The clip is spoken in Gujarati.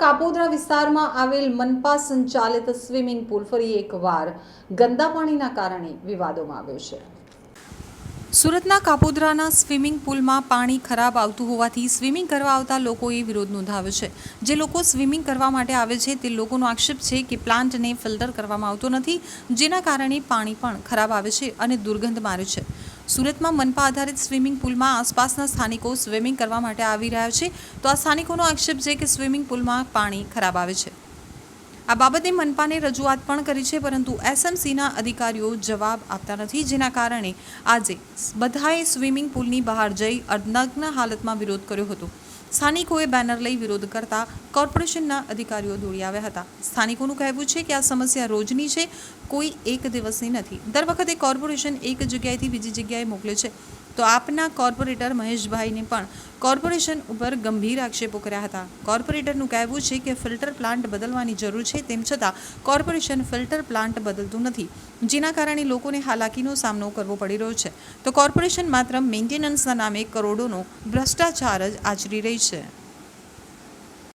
કાપોદ્રા વિસ્તારમાં આવેલ મનપા સંચાલિત સ્વિમિંગ પુલ ફરી એકવાર ગંદા પાણીના કારણે વિવાદોમાં આવ્યો છે. સુરતના કાપોદરાના સ્વિમિંગ પુલમાં પાણી ખરાબ આવતું હોવાથી સ્વિમિંગ કરવા આવતા લોકોએ વિરોધ નોંધાવ્યો છે. જે લોકો સ્વિમિંગ કરવા માટે આવે છે તે લોકોનો આક્ષેપ છે કે પ્લાન્ટને ફિલ્ટર કરવામાં આવતો નથી, જેના કારણે પાણી પણ ખરાબ આવે છે અને દુર્ગંધ મારે છે. સુરતમાં મનપા આધારિત સ્વિમિંગ પુલમાં આસપાસના સ્થાનિકો સ્વિમિંગ કરવા માટે આવી રહ્યા છે. તો આ સ્થાનિકોનો આક્ષેપ છે કે સ્વિમિંગ પુલમાં પાણી ખરાબ આવે છે. આ બાબતે મનપાને રજૂઆત પણ કરી છે, પરંતુ એસએમસીના અધિકારીઓ જવાબ આપતા નથી. જેના કારણે આજે બધાએ સ્વિમિંગ પુલની બહાર જઈ અર્ધનગ્ન હાલતમાં વિરોધ કર્યો હતો. સ્થાનિકોએ બેનર લઈ વિરોધ કરતા કોર્પોરેશનના અધિકારીઓ દોડી આવ્યા હતા. સ્થાનિકોનું કહેવું છે કે આ સમસ્યા રોજની છે, કોઈ એક દિવસની નથી. દર વખતે કોર્પોરેશન એક જગ્યાએથી બીજી જગ્યાએ મોકલે છે. તો આપના કોર્પોરેટર મહેશભાઈને પણ કોર્પોરેશન ઉપર ગંભીર આક્ષેપો કર્યા હતા. કોર્પોરેટરનું કહેવું છે કે ફિલ્ટર પ્લાન્ટ બદલવાની જરૂર છે તેમ છતાં કોર્પોરેશન ફિલ્ટર પ્લાન્ટ બદલતું નથી. જેના કારણે લોકોને હાલાકીનો સામનો કરવો પડી રહ્યો છે. તો કોર્પોરેશન માત્ર મેન્ટેનન્સના નામે કરોડોનો ભ્રષ્ટાચાર જ આચરી રહી છે.